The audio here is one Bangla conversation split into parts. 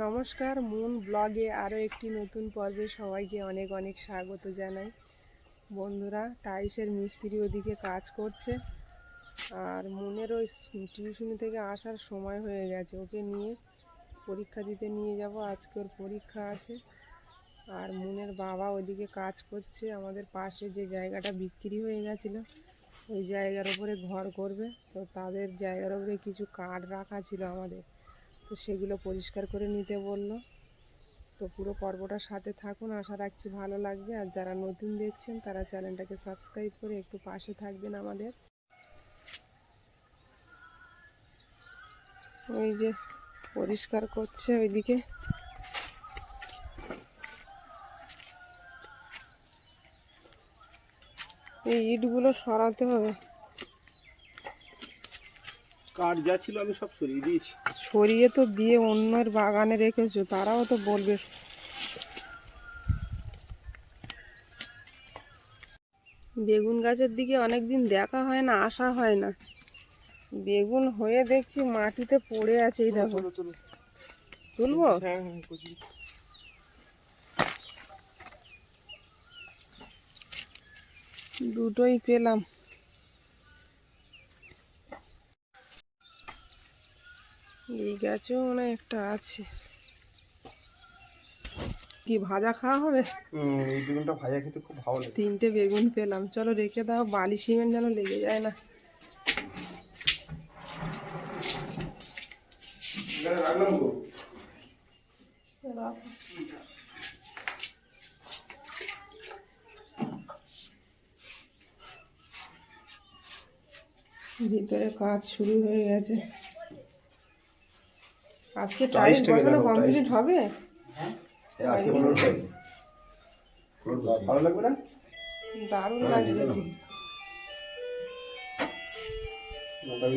নমস্কার, মুন ব্লগে আরও একটি নতুন পর্বে সবাইকে অনেক অনেক স্বাগত জানাই। বন্ধুরা, টাইসের মিস্ত্রি ওদিকে কাজ করছে আর মুনেরও টিউশনি থেকে আসার সময় হয়ে গেছে। ওকে নিয়ে পরীক্ষা দিতে নিয়ে যাব, আজকে ওর পরীক্ষা আছে। আর মুনের বাবা ওদিকে কাজ করছে, আমাদের পাশে যে জায়গাটা বিক্রি হয়ে গেছিল, ওই জায়গার উপরে ঘর করবে। তো তাদের জায়গার উপরে কিছু কাঠ রাখা ছিল আমাদের। তো সেগুলো পরিষ্কার করে নিতে বলল। তো পুরো পর্বটার সাথে থাকুন, আশা রাখছি ভালো লাগবে। আর যারা নতুন দেখছেন, তারা চ্যানেলটাকে সাবস্ক্রাইব করে একটু পাশে থাকবেন আমাদের। ওই যে পরিষ্কার করছে ওইদিকে। এই ইটগুলো সরাতে হবে। কাঠ যা ছিল আমি সব সরিয়ে দিয়েছি। সরিয়ে তো দিয়ে অন্যের বাগানে রেখেছো তারাও তো বলবে। বেগুন গাছের দিকে অনেক দিন দেখা হয় না আসা হয় না। বেগুন হয়ে দেখছি মাটিতে পড়ে আছে এই দেখো। তুলো, তুলো। তুলবো? হ্যাঁ হ্যাঁ। দুটোই পেলাম। এই গাছেও মনে একটা আছে। কি ভাজা খাওয়া হবে? এই বেগুনটা ভাজা খেতে খুব ভালো লাগে। তিনটে বেগুন পেলাম। চলো রেখে দাও বালি সিমেন্ট যেন লেগে যায় না। রাখলাম ভিতরে কাজ শুরু হয়ে গেছে। আজকে বসানো কমপ্লিট হবে? আজকে বলো টাইস ভালো লাগবে না? দারুণ হ্যাঁ, লাগছে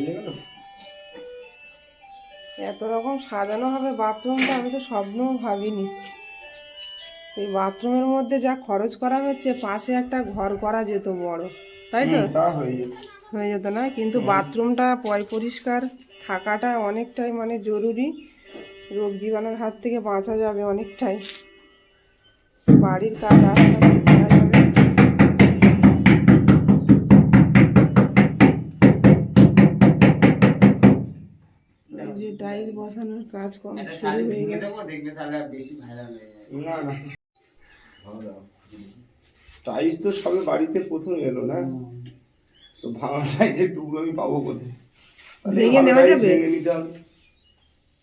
গেল এত রকম সাজানো হবে বাথরুমটা আমি তো স্বপ্নও ভাবিনি। এই বাথরুমের মধ্যে যা খরচ করা হচ্ছে পাশে একটা ঘর করা যেত বড়। তাই তো? হয়ে হয়ে যেত না? কিন্তু বাথরুমটা পয় পরিষ্কার। থাকাটা অনেকটাই মানে জরুরি। রোগ জীবাণুর হাত থেকে বাঁচা যাবে অনেকটাই। বাড়ির কাজ আস্তে আস্তে করা যাবে। যে টাইলস বসানোর কাজ কম শুরু হয়ে গেছে। না না। টাইস তো সবে বাড়িতে প্রথম এলো না? তো ভাঙা টাইসের টুকরো আমি পাবো কোথায়? ভেঙে নেওয়া যাবে?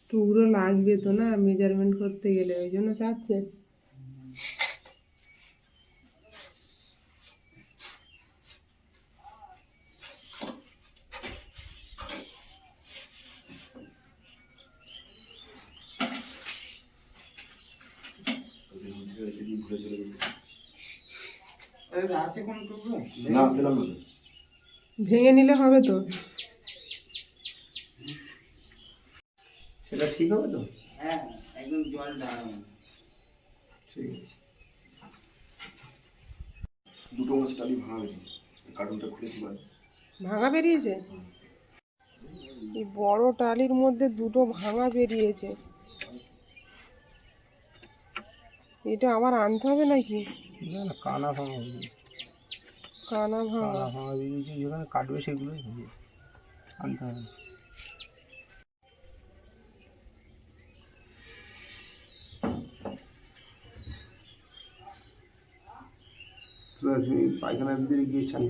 টুকরো লাগবে তো না মেজারমেন্ট করতে গেলে ওই জন্য চাচ্ছে। ভেঙে নিলে হবে তো? সেটা ঠিক হবে তো? হ্যাঁ একদম জল ঠিক আছে। দুটো মাছ টালি ভাঙা গেছে কার্টুনটা খুলেছি ভাঙা বেরিয়েছে? এই বড় টালির মধ্যে দুটো ভাঙা বেরিয়েছে। এটা আবার আনতে হবে নাকি? না না কানা ভাঙা বেরিয়েছে। কানা ভাঙা। ভাঙা বেরিয়েছে যেখানে কাটবে সেগুলোই আনতে হবে। পায়খানার ভিতরে গিয়ে চান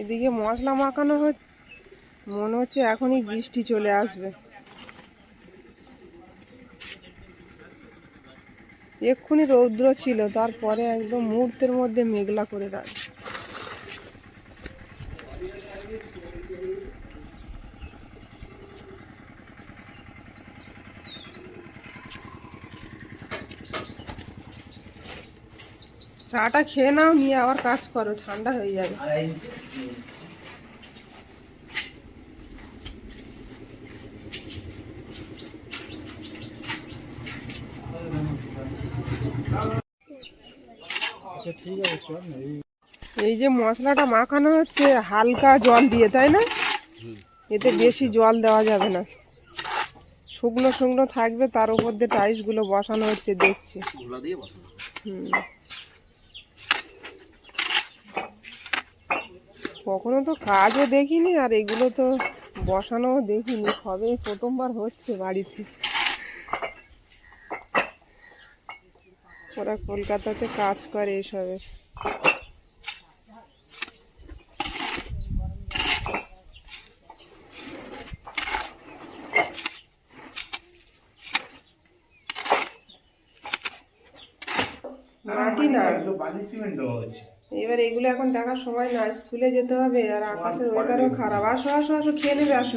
এদিকে মশলা মাখানো হচ্ছে। মনে হচ্ছে এখনই বৃষ্টি চলে আসবে। এক্ষুনি রৌদ্র ছিল, তারপরে একদম মুহূর্তের মধ্যে মেঘলা করে রাখ চাটা খেয়ে নাও নিয়ে আবার কাজ করো ঠান্ডা হয়ে যাবে। এই যে মশলাটা মাখানো হচ্ছে হালকা জল দিয়ে তাই না? এতে বেশি জল দেওয়া যাবে না। শুকনো শুকনো থাকবে তার উপর দিয়ে টাইলসগুলো বসানো হচ্ছে দেখছি। হুম। কখনো তো কাজও দেখিনি আর এগুলো তো বসানোও দেখিনি। সবে প্রথমবার হচ্ছে বাড়িতে? ওরা কলকাতাতে কাজ করে এসবে। মাটি না? বালি সিমেন্ট দেওয়া হচ্ছে এবার এগুলো এখন দেখার সময় না স্কুলে যেতে হবে আর আকাশের ওয়েদারও খারাপ। আসো আসো আসো খেয়ে নেবে আসো।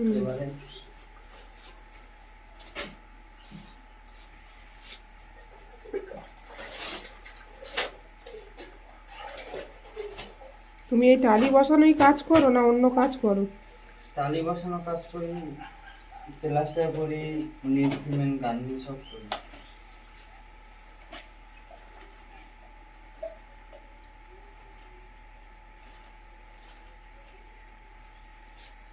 এবারে। তুমি এই টালি বসানোই কাজ করো না অন্য কাজ করো? টালি বসানো কাজ করি প্লাস্টার করি নেট সিমেন্ট গান্ধী সব করি।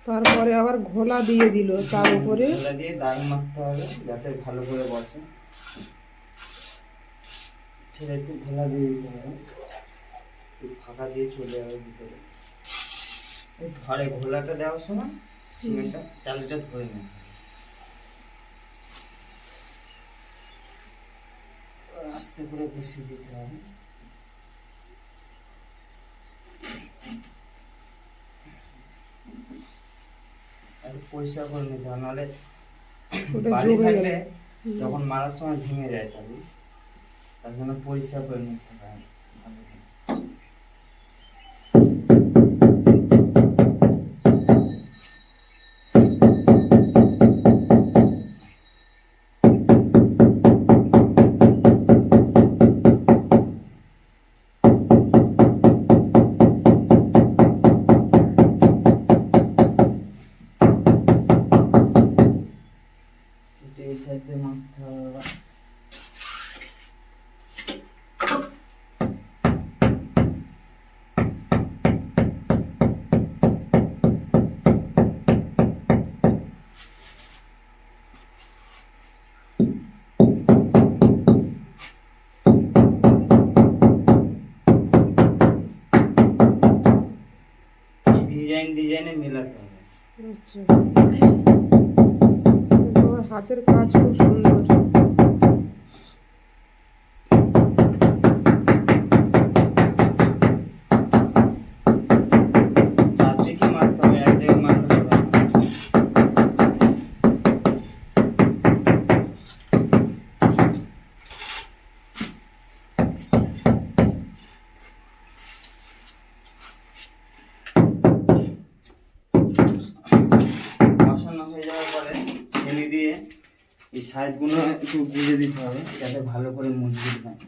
তারপরে আবার ঘোলা দিয়ে দিল, তার উপরে এগুলা দিয়ে দাগ মারতে হবে, যাতে ভালো করে বসে। ফের একটু ঘোলা দিয়ে দিতে হবে। ফাঁকা দিয়ে চলে যাবে ভিতরে। এই ঘোলাটা দেওয়ার সময় সিমেন্টটা টালিটা ধরে নেয় আস্তে করে বেশি দিতে হবে। একটু পরিষ্কার করে নিতে হবে নাহলে বাড়ি বালি থাকলে যখন মারার সময় ভেঙে যায় টালি তার জন্য পরিষ্কার করে নিতে হবে। ডিজাইন ডিজাইনে মেলাতে হবে আচ্ছা তোমার হাতের কাজ খুব সুন্দর সাইডগুলো একটু গুঁজে দিতে হবে যাতে ভালো করে মজবুত হয়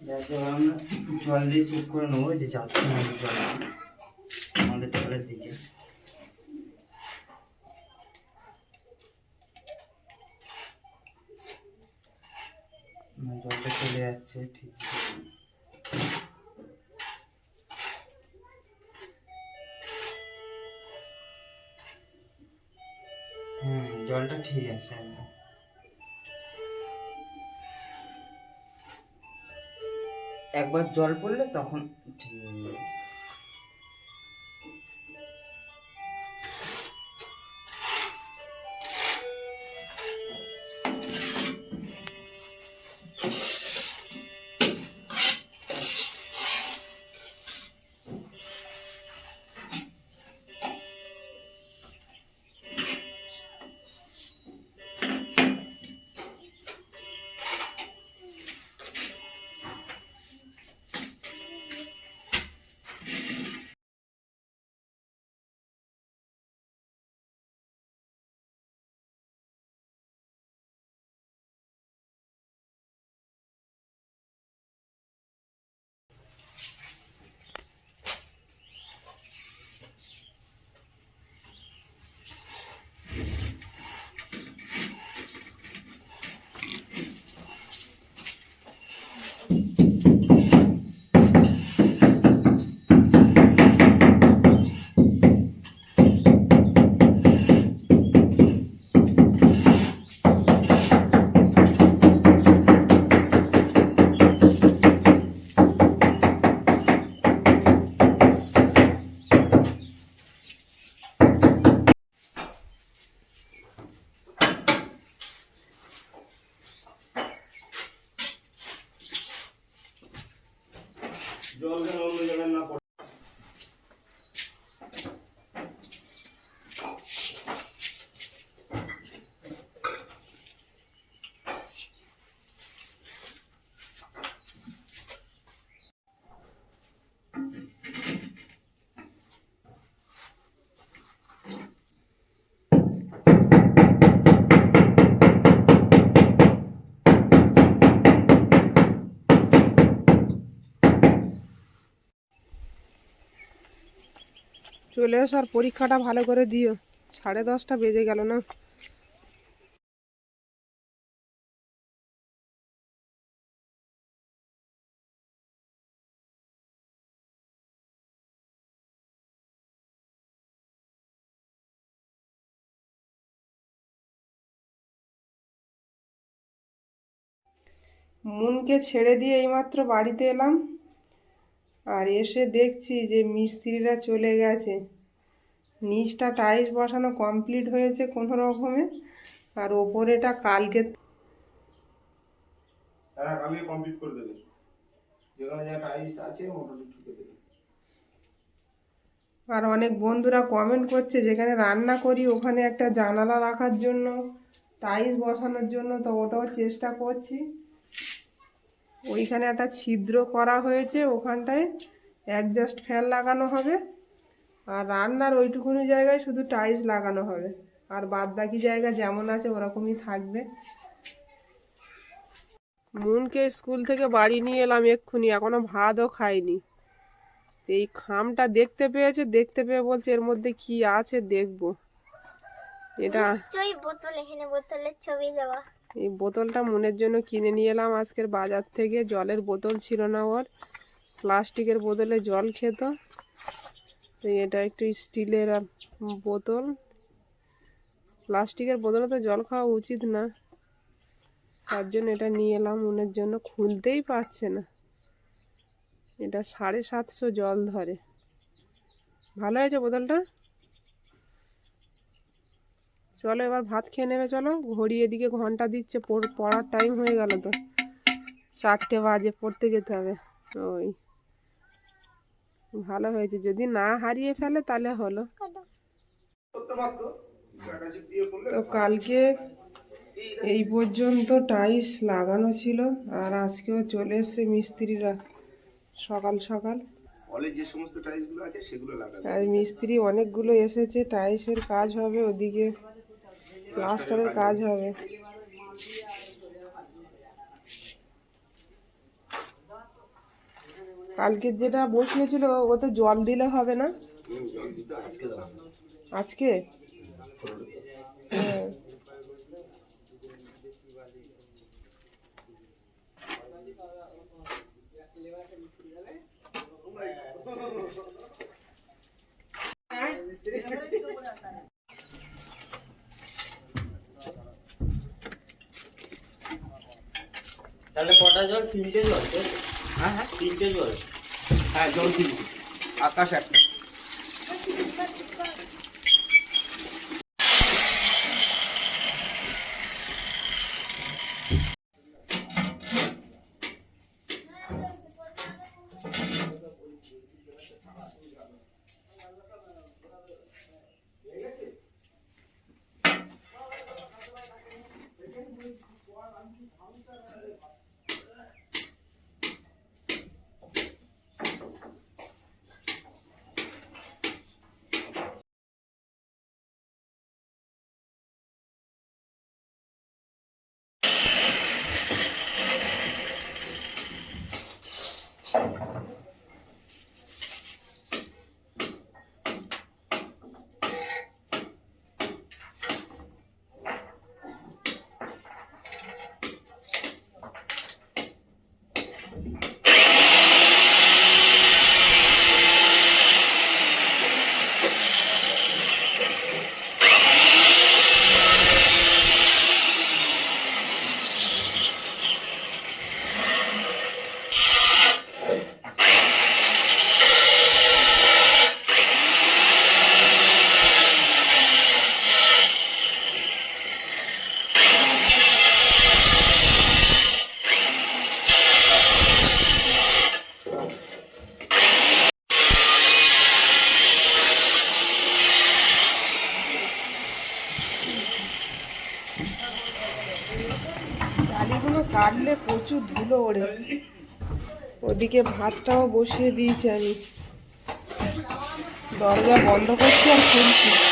দেখো আমরা জল দিয়ে চেক করে নেব যে যাচ্ছে না জল একবার জল পড়লে তখন চলে এসো আর পরীক্ষাটা ভালো করে দিও। সাড়ে দশটা বেজে গেল না? মনকে ছেড়ে দিয়ে এইমাত্র বাড়িতে এলাম। আর এসে দেখছি যে মিস্ত্রিরা চলে গেছে। নিচটা টাইলস বসানো কমপ্লিট হয়েছে কোনো রকমে। আর ওপরেটা কালকে তারা কালকে কমপ্লিট করে দেবে। যেখানে যা টাইলস আছে মোটামুটি ঠুকে দেবে। আর অনেক বন্ধুরা কমেন্ট করছে যেখানে রান্না করি ওখানে একটা জানালা রাখার জন্য টাইলস বসানোর জন্য তো ওটাও চেষ্টা করছি। ওইখানে একটা ছিদ্র করা হয়েছে, ওখানটায় অ্যাডজাস্ট ফ্যান লাগানো হবে। আর রান্নার ওইটুকুনি জায়গায় শুধু টাইলস লাগানো হবে। আর বাদ বাকি জায়গা যেমন আছে ওরকমই থাকবে। মুনকে স্কুল থেকে বাড়ি নিয়ে এলাম এক্ষুনি, এখনও ভাতও খাইনি। এই খামটা দেখতে পেয়েছে, দেখতে পেয়ে বলছে এর মধ্যে কি আছে দেখব। এটা বোতল, এখানে বোতলের ছবি দেওয়া। এই বোতলটা মনের জন্য কিনে নিয়ে এলাম। আজকের বাজার থেকে জলের বোতল ছিল না ওর। প্লাস্টিকের বোতলে জল খেত। তো এটা একটু স্টিলের বোতল। প্লাস্টিকের বোতলে তো জল খাওয়া উচিত না। তার জন্য এটা নিয়ে এলাম। মনের জন্য খুলতেই পারছে না। এটা সাড়ে সাতশো জল ধরে। ভালো হয়েছে বোতলটা? চলো এবার ভাত খেয়ে নেবে চলো। ঘড়ি এদিকে ঘণ্টা দিচ্ছে পড়- পড়ার টাইম হয়ে গেল তো। চারটে বাজে পড়তে যেতে হবে। ওই। ভালো হয়েছে যদি না হারিয়ে ফেলে তাহলে হলো। তো কালকে এই পর্যন্ত টাইলস লাগানো ছিল আর আজকেও চলে এসছে মিস্ত্রিরা সকাল সকাল। যে সমস্ত আছে সেগুলো লাগাবে আর মিস্ত্রি অনেকগুলো এসেছে টাইলসের কাজ হবে ওদিকে। প্লাস্টারের কাজ হবে। কালকে যেটা বসিয়েছিল ওতে জল দিলে হবে না? আজকে? হ্যাঁ। তাহলে কটা জল? তিনটে জল হ্যাঁ হ্যাঁ। তিনটে জল। হ্যাঁ জল তিনটে। আকাশ একটা। কাটলে প্রচুর ধুলো ওড়ে। ওদিকে ভাতটাও বসিয়ে দিয়েছি আমি। দরজা বন্ধ করছি আর খুলছি।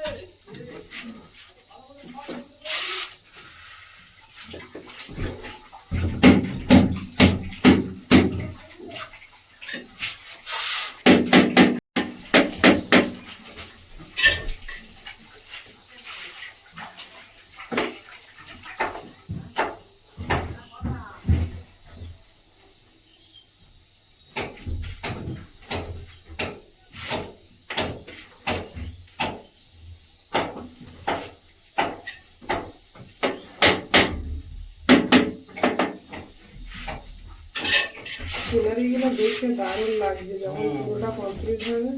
দেখতে দারুণ লাগছে যখন পুরোটা কমপ্লিট হবে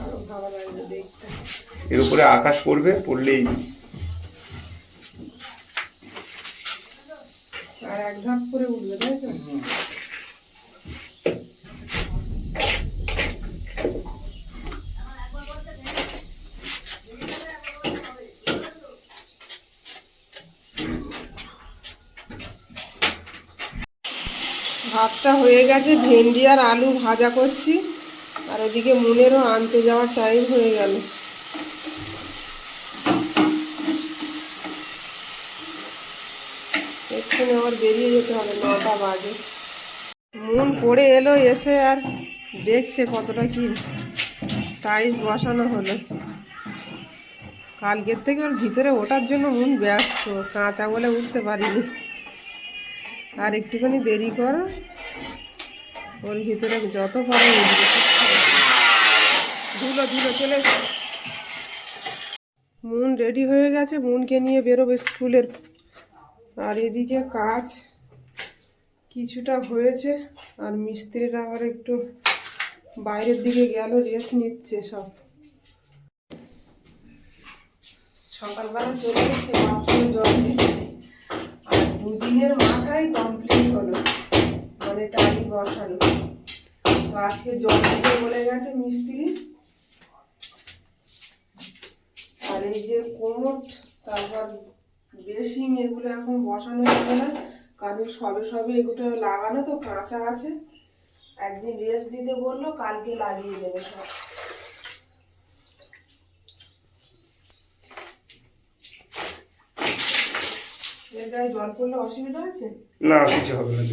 আরও ভালো লাগবে দেখতে। এর উপরে আকাশ পড়বে পড়লেই আর এক ধাপ করে উঠবে তাই তো? ভাতটা হয়ে গেছে, ভেন্ডি আর আলু ভাজা করছি। আর ওদিকে মুনেরও আনতে যাওয়ার টাইম হয়ে গেল। এক্ষুনি আবার বেরিয়ে যেতে হবে, নটা বাজে। মন পড়ে এলো এসে আর দেখছে কতটা কি টাইট বসানো হলো। কালকের থেকে ওর ভিতরে ওঠার জন্য মন ব্যস্ত, কাঁচা বলে উঠতে পারিনি। আর একটুখানি দেরি করো ওর ভিতরে যত পারে। ধুলো ধুলো, চলে। মুন রেডি হয়ে গেছে, মুনকে নিয়ে বেরোবে স্কুলের আর এদিকে কাজ কিছুটা হয়েছে, আর মিস্ত্রিরা আবার একটু বাইরের দিকে গেল রেস্ট নিচ্ছে সব সকালবেলা চলে এসেছে বাথরুমে জল আর দুদিনের মাথায় কমপ্লিট হলো মানে টালি বসানো তো আজকে জল দিতে বলে গেছে মিস্ত্রি। আর এই যে কোমট তারপর বেসিং এগুলো এখন বসানো যাবে না, কারণ সবে সবে এগুলো লাগানো তো কাঁচা আছে। একদিন রেস্ট দিতে বলল, কালকে লাগিয়ে দেবে সব। জল পড়লে অসুবিধা আছে? না, কিছু হবে না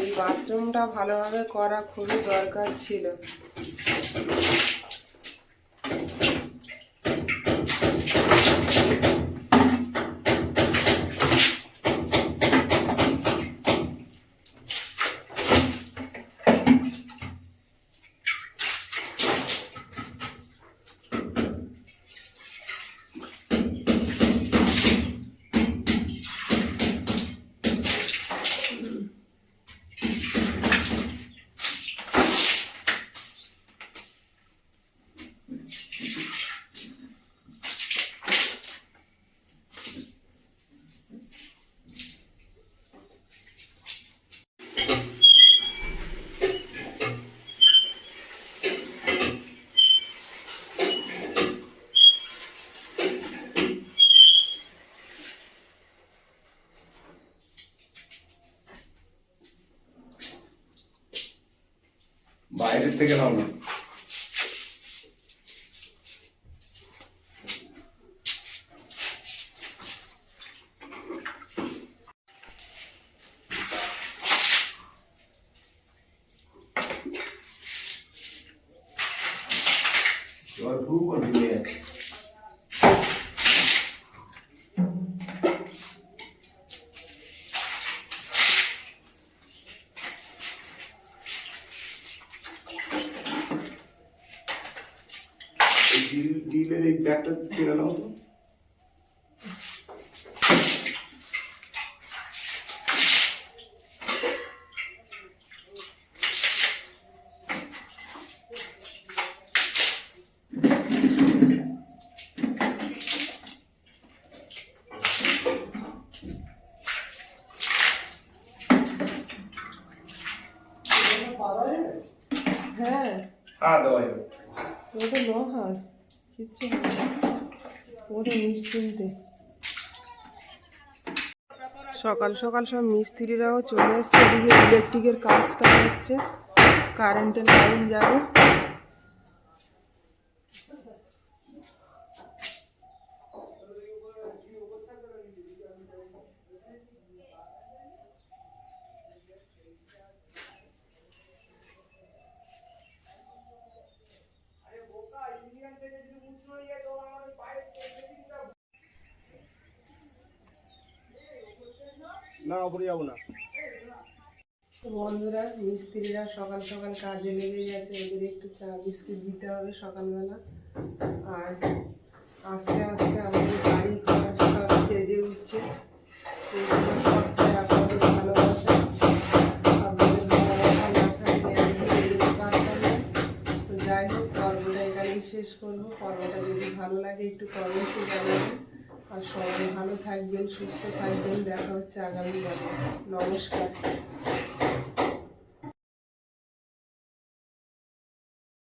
এই ভালোভাবে করা খুবই দরকার ছিল। বাইরের থেকে নাও না এবার ভু করবি নিয়ে আছে এই ডিল ডিলের এই ব্যাগটা কিনে নাও তো হ্যাঁ হ্যাঁ দেওয়া যাবে ওটা লোহার কিচ্ছু হবে না। ওটা নিশ্চিন্তে সকাল সকাল সব মিস্ত্রিরাও চলে এসছে। এদিকে ইলেকট্রিকের কাজটা হচ্ছে। কারেন্টের লাইন যাবে। না, ওপরে যাব না। বন্ধুরা, মিস্ত্রিরা সকাল সকাল কাজে লেগে গেছে ওদের একটু চা বিস্কিট দিতে হবে সকালবেলা। আর আস্তে আস্তে আমাদের বাড়ি ঘর সব সেজে উঠছে। ভালোবাসা যাই হোক, পর্বটা এখানেই শেষ করব। পর্বটা যদি ভালো লাগে, একটু কমেন্টসে জানাবেন। আর সবাই ভালো থাকবেন সুস্থ থাকবেন। দেখা হচ্ছে আগামী নমস্কার।